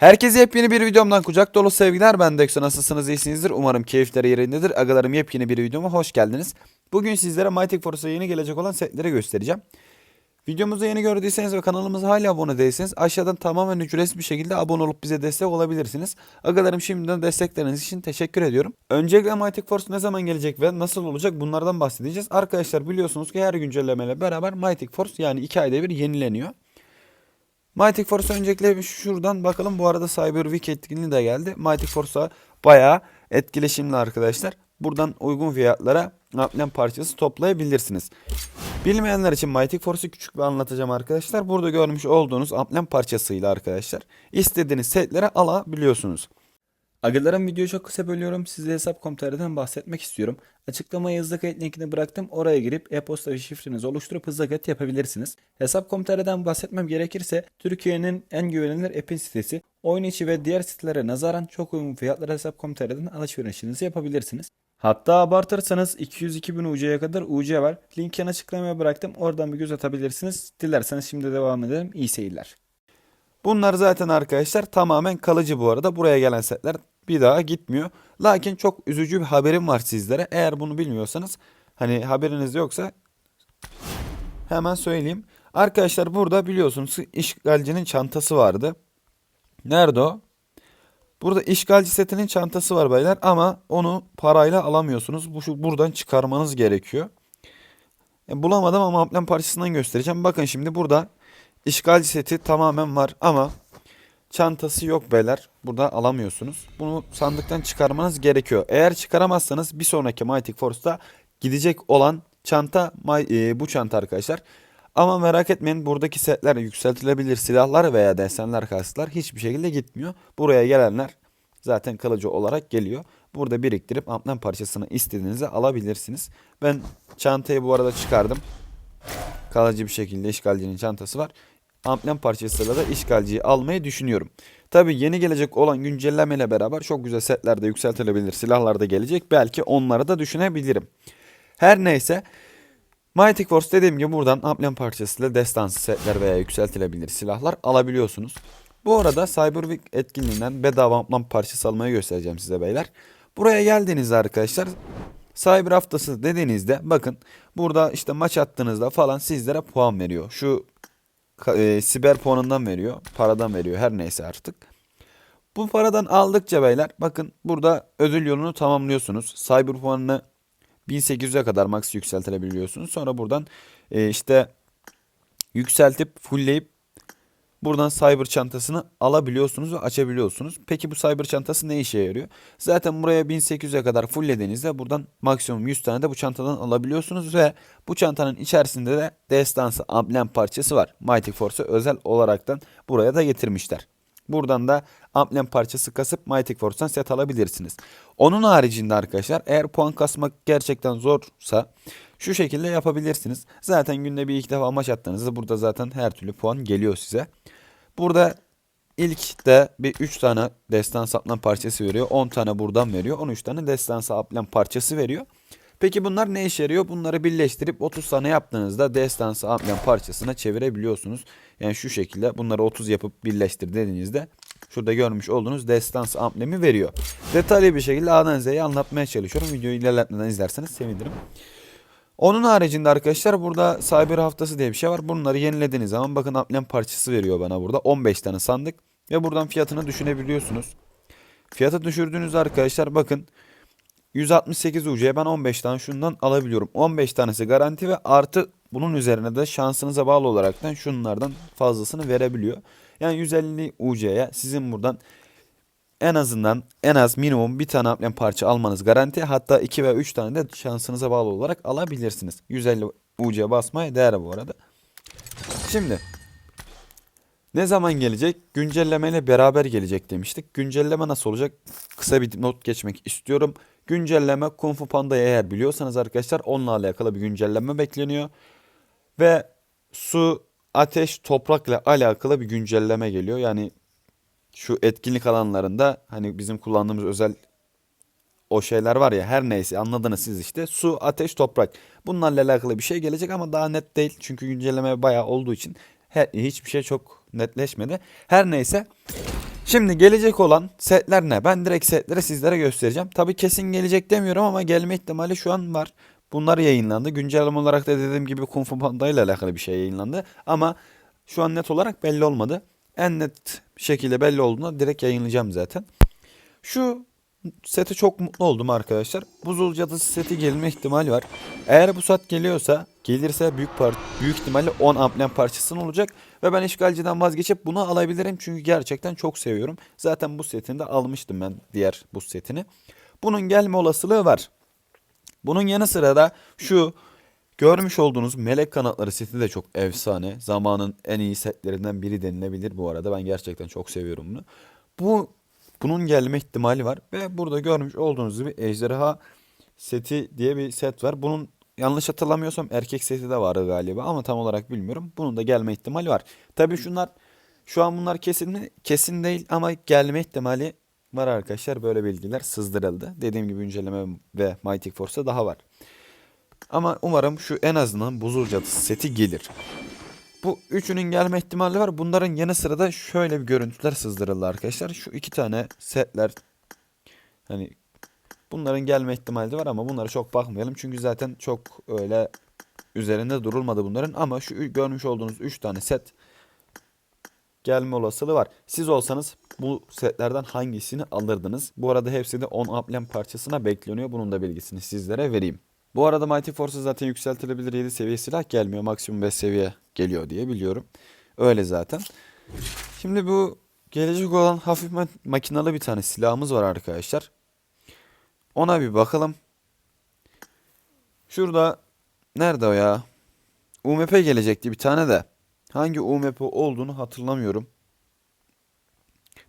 Herkese yepyeni bir videomdan kucak dolu sevgiler. Ben Dexo nasılsınız iyisinizdir. Umarım keyifleri yerindedir. Agalarım yepyeni bir videoma hoş geldiniz. Bugün sizlere Mighty Force'a yeni gelecek olan setleri göstereceğim. Videomuzu yeni gördüyseniz ve kanalımıza hala abone değilseniz aşağıdan tamamen ücretsiz bir şekilde abone olup bize destek olabilirsiniz. Agalarım şimdiden destekleriniz için teşekkür ediyorum. Öncelikle Mighty Force ne zaman gelecek ve nasıl olacak bunlardan bahsedeceğiz. Arkadaşlar biliyorsunuz ki her güncellemeyle beraber Mighty Force yani 2 ayda bir yenileniyor. Mighty Force öncelikle şuradan bakalım. Bu arada Cyber Week etkinliği de geldi. Mighty Force'a bayağı etkileşimli arkadaşlar. Buradan uygun fiyatlara amblem parçası toplayabilirsiniz. Bilmeyenler için Mighty Force'u küçük bir anlatacağım arkadaşlar. Burada görmüş olduğunuz amblem parçasıyla arkadaşlar istediğiniz setlere alabiliyorsunuz. Agalarım videoyu çok kısa bölüyorum. Size hesap.com.tr'den bahsetmek istiyorum. Açıklamaya hızlı kayıt linkini bıraktım. Oraya girip e-posta ve şifrenizi oluşturup hızlı kayıt yapabilirsiniz. Hesap.com.tr'den bahsetmem gerekirse Türkiye'nin en güvenilir app'in sitesi. Oyun içi ve diğer sitelere nazaran çok uygun fiyatlara Hesap.com.tr'den alışverişinizi yapabilirsiniz. Hatta abartırsanız 202 bin UC'ye kadar UC var. Linkini açıklamaya bıraktım. Oradan bir göz atabilirsiniz. Dilerseniz şimdi devam edelim. İyi seyirler. Bunlar zaten arkadaşlar tamamen kalıcı bu arada. Buraya gelen setler bir daha gitmiyor. Lakin çok üzücü bir haberim var sizlere. Eğer bunu bilmiyorsanız hani haberiniz yoksa hemen söyleyeyim. Arkadaşlar burada biliyorsunuz işgalcinin çantası vardı. Nerede o? Burada işgalci setinin çantası var beyler ama onu parayla alamıyorsunuz. Bu şu buradan çıkarmanız gerekiyor. E, bulamadım ama amblem parçasından göstereceğim. Bakın şimdi burada işgalci seti tamamen var ama çantası yok beyler. Burada alamıyorsunuz. Bunu sandıktan çıkarmanız gerekiyor. Eğer çıkaramazsanız bir sonraki Mighty Force'da gidecek olan çanta e, bu çanta arkadaşlar. Ama merak etmeyin buradaki setler yükseltilebilir silahlar veya desenler kastılar hiçbir şekilde gitmiyor. Buraya gelenler zaten kalıcı olarak geliyor. Burada biriktirip amblem parçasını istediğinizde alabilirsiniz. Ben çantayı bu arada çıkardım. Kalıcı bir şekilde işgalcinin çantası var. Amblem parçasıyla da işgalciyi almayı düşünüyorum. Tabi yeni gelecek olan güncellemeyle beraber çok güzel setler de yükseltilebilir. Silahlar da gelecek. Belki onları da düşünebilirim. Her neyse. Mighty Force dediğim gibi buradan amblem parçasıyla destansı setler veya yükseltilebilir silahlar alabiliyorsunuz. Bu arada Cyber Week etkinliğinden bedava amblem parçası almayı göstereceğim size beyler. Buraya geldiğinizde arkadaşlar Cyber haftası dediğinizde bakın burada işte maç attığınızda falan sizlere puan veriyor. Şu e, siber puanından veriyor. Paradan veriyor her neyse artık. Bu paradan aldıkça beyler bakın burada ödül yolunu tamamlıyorsunuz. Cyber puanını 1800'e kadar max yükseltilebiliyorsunuz. Sonra buradan e, işte yükseltip fullleyip buradan cyber çantasını alabiliyorsunuz ve açabiliyorsunuz. Peki bu cyber çantası ne işe yarıyor? Zaten buraya 1800'e kadar fulllediğinizde buradan maksimum 100 tane de bu çantadan alabiliyorsunuz ve bu çantanın içerisinde de destansı amblem parçası var. Mighty Force'a özel olaraktan buraya da getirmişler. Buradan da amblem parçası kasıp Mighty Force'tan set alabilirsiniz. Onun haricinde arkadaşlar eğer puan kasmak gerçekten zorsa şu şekilde yapabilirsiniz. Zaten günde bir iki defa maç attığınızda burada zaten her türlü puan geliyor size. Burada ilk de bir 3 tane destans amblem parçası veriyor. 10 tane buradan veriyor. 13 tane destans amblem parçası veriyor. Peki bunlar ne işe yarıyor? Bunları birleştirip 30 tane yaptığınızda destansı amblem parçasına çevirebiliyorsunuz. Yani şu şekilde bunları 30 yapıp birleştir dediğinizde şurada görmüş olduğunuz destans amblemi veriyor. Detaylı bir şekilde A'dan Z'ye anlatmaya çalışıyorum. Videoyu ilerletmeden izlerseniz sevinirim. Onun haricinde arkadaşlar burada Cyber haftası diye bir şey var. Bunları yenilediğiniz zaman bakın amblem parçası veriyor bana burada. 15 tane sandık ve buradan fiyatını düşünebiliyorsunuz. Fiyatı düşürdüğünüzde arkadaşlar bakın 168 UC'ye ben 15 tane şundan alabiliyorum. 15 tanesi garanti ve artı bunun üzerine de şansınıza bağlı olaraktan şunlardan fazlasını verebiliyor. Yani 150 UC'ye sizin buradan en azından en az minimum bir tane amblem parça almanız garanti. Hatta 2 ve 3 tane de şansınıza bağlı olarak alabilirsiniz. 150 UC basmaya değer bu arada. Şimdi ne zaman gelecek? Güncellemeyle beraber gelecek demiştik. Güncelleme nasıl olacak? Kısa bir not geçmek istiyorum. Güncelleme Kung Fu Panda'yı eğer biliyorsanız arkadaşlar onunla alakalı bir güncelleme bekleniyor. Ve su, ateş, toprakla alakalı bir güncelleme geliyor. Yani şu etkinlik alanlarında hani bizim kullandığımız özel o şeyler var ya her neyse anladınız siz işte su, ateş, toprak. Bunlarla alakalı bir şey gelecek ama daha net değil. Çünkü güncelleme bayağı olduğu için her, hiçbir şey çok netleşmedi. Her neyse. Şimdi gelecek olan setler ne? Ben direkt setleri sizlere göstereceğim. Tabii kesin gelecek demiyorum ama gelme ihtimali şu an var. Bunlar yayınlandı. Güncelleme olarak da dediğim gibi Kung Fu Panda ile alakalı bir şey yayınlandı. Ama şu an net olarak belli olmadı. En net şekilde belli olduğunda direkt yayınlayacağım zaten. Şu sete çok mutlu oldum arkadaşlar. Buzul Cadısı seti gelme ihtimali var. Eğer bu set geliyorsa, gelirse büyük par büyük ihtimalle 10 amblem parçasının olacak ve ben işgalciden vazgeçip bunu alabilirim çünkü gerçekten çok seviyorum. Zaten bu setini de almıştım ben diğer buz setini. Bunun gelme olasılığı var. Bunun yanı sıra da şu görmüş olduğunuz melek kanatları seti de çok efsane. Zamanın en iyi setlerinden biri denilebilir bu arada. Ben gerçekten çok seviyorum bunu. Bu bunun gelme ihtimali var ve burada görmüş olduğunuz gibi ejderha seti diye bir set var. Bunun yanlış hatırlamıyorsam erkek seti de vardı galiba ama tam olarak bilmiyorum. Bunun da gelme ihtimali var. Tabii şunlar şu an bunlar kesin? Kesin değil ama gelme ihtimali var arkadaşlar. Böyle bilgiler sızdırıldı. Dediğim gibi inceleme ve Mighty Force'a daha var. Ama umarım şu en azından buzul cadısı seti gelir. Bu üçünün gelme ihtimali var. Bunların yanı sıra da şöyle bir görüntüler sızdırıldı arkadaşlar. Şu iki tane setler hani bunların gelme ihtimali var ama bunlara çok bakmayalım. Çünkü zaten çok öyle üzerinde durulmadı bunların. Ama şu görmüş olduğunuz üç tane set gelme olasılığı var. Siz olsanız bu setlerden hangisini alırdınız? Bu arada hepsi de 10 amblem parçasına bekleniyor. Bunun da bilgisini sizlere vereyim. Bu arada Mighty Force'a zaten yükseltilebilir 7 seviye silah gelmiyor. Maksimum 5 seviye geliyor diye biliyorum. Öyle zaten. Şimdi bu gelecek olan hafif ma- makinalı bir tane silahımız var arkadaşlar. Ona bir bakalım. Şurada nerede o ya? UMP gelecekti bir tane de. Hangi UMP olduğunu hatırlamıyorum.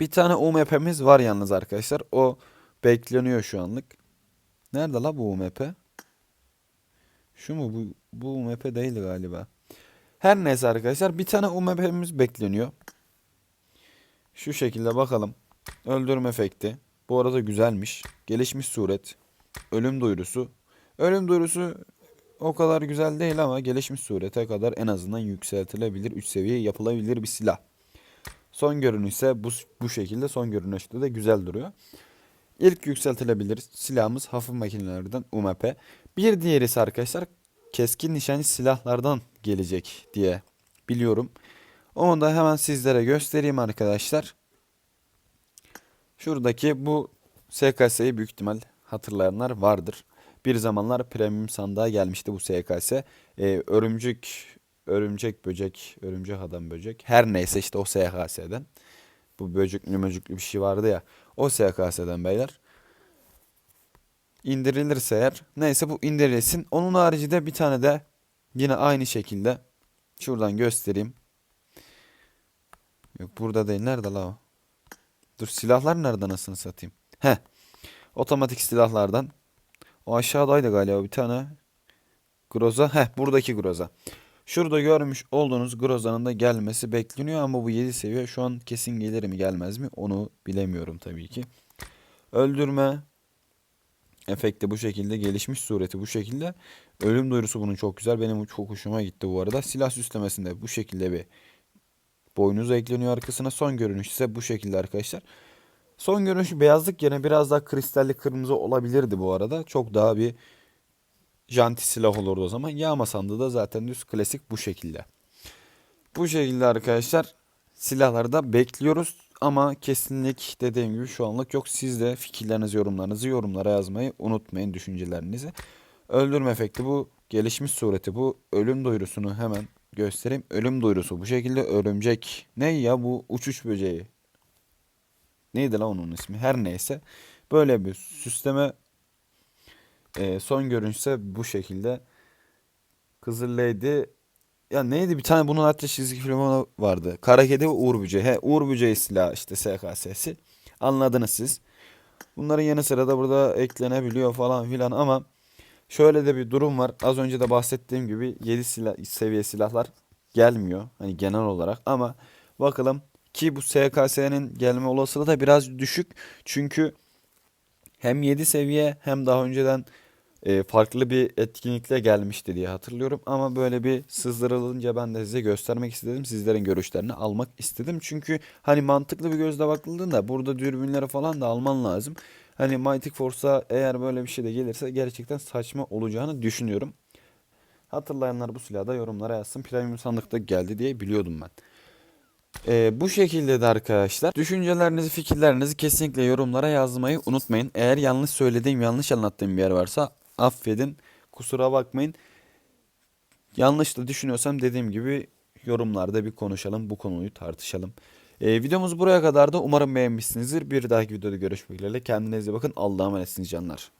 Bir tane UMP'miz var yalnız arkadaşlar. O bekleniyor şu anlık. Nerede la bu UMP? Şu mu? Bu, bu UMP değil galiba. Her neyse arkadaşlar bir tane UMP'miz bekleniyor. Şu şekilde bakalım. Öldürme efekti. Bu arada güzelmiş. Gelişmiş suret. Ölüm duyurusu. Ölüm duyurusu o kadar güzel değil ama gelişmiş surete kadar en azından yükseltilebilir. 3 seviye yapılabilir bir silah. Son görünüş ise bu, bu şekilde son görünüşte de güzel duruyor. İlk yükseltilebilir silahımız hafif makinelerden UMP. Bir diğeri ise arkadaşlar keskin nişancı silahlardan gelecek diye biliyorum. Onu da hemen sizlere göstereyim arkadaşlar. Şuradaki bu SKS'yi büyük ihtimal hatırlayanlar vardır. Bir zamanlar premium sandığa gelmişti bu SKS. Ee, örümcek, örümcek böcek, örümcek adam böcek. Her neyse işte o SKS'den. Bu böcüklü möcüklü bir şey vardı ya. O SKS'den beyler. İndirilirse eğer. Neyse bu indirilsin. Onun haricinde bir tane de yine aynı şekilde. Şuradan göstereyim. Yok burada değil. Nerede la o? Dur silahlar nerede anasını satayım. He. Otomatik silahlardan. O aşağıdaydı galiba bir tane. Groza. Heh buradaki Groza. Şurada görmüş olduğunuz Groza'nın da gelmesi bekleniyor ama bu 7 seviye şu an kesin gelir mi gelmez mi onu bilemiyorum tabii ki. Öldürme efekti bu şekilde gelişmiş sureti bu şekilde. Ölüm duyurusu bunun çok güzel. Benim çok hoşuma gitti bu arada. Silah süslemesinde bu şekilde bir boynuz ekleniyor arkasına. Son görünüş ise bu şekilde arkadaşlar. Son görünüş beyazlık yerine biraz daha kristalli kırmızı olabilirdi bu arada. Çok daha bir janti silah olurdu o zaman. Yağma sandığı da zaten düz klasik bu şekilde. Bu şekilde arkadaşlar silahlarda bekliyoruz ama kesinlik dediğim gibi şu anlık yok. Siz de fikirlerinizi, yorumlarınızı yorumlara yazmayı unutmayın düşüncelerinizi. Öldürme efekti bu gelişmiş sureti bu ölüm duyurusunu hemen göstereyim. Ölüm duyurusu bu şekilde örümcek. Ne ya bu uçuş böceği. Neydi lan onun ismi? Her neyse. Böyle bir süsleme e, son görünüşse bu şekilde. Kızıl Lady ya neydi bir tane bunun hatta çizgi filmi vardı. Kara Kedi ve Uğur Böceği. He Uğur Böceği silahı işte SKS'si. Anladınız siz. Bunların yanı sıra da burada eklenebiliyor falan filan ama şöyle de bir durum var. Az önce de bahsettiğim gibi 7 silah, seviye silahlar gelmiyor. Hani genel olarak ama bakalım ki bu SKS'nin gelme olasılığı da biraz düşük. Çünkü hem 7 seviye hem daha önceden e, farklı bir etkinlikle gelmişti diye hatırlıyorum. Ama böyle bir sızdırılınca ben de size göstermek istedim. Sizlerin görüşlerini almak istedim. Çünkü hani mantıklı bir gözle bakıldığında burada dürbünleri falan da alman lazım. Hani Mighty Force'a eğer böyle bir şey de gelirse gerçekten saçma olacağını düşünüyorum. Hatırlayanlar bu silahı da yorumlara yazsın. Premium sandıkta geldi diye biliyordum ben. Ee, bu şekilde de arkadaşlar. Düşüncelerinizi, fikirlerinizi kesinlikle yorumlara yazmayı unutmayın. Eğer yanlış söylediğim, yanlış anlattığım bir yer varsa affedin. Kusura bakmayın. Yanlış da düşünüyorsam dediğim gibi yorumlarda bir konuşalım, bu konuyu tartışalım. Ee, videomuz buraya kadar da umarım beğenmişsinizdir. Bir dahaki videoda görüşmek üzere. Kendinize bakın. Allah'a emanetsiniz canlar.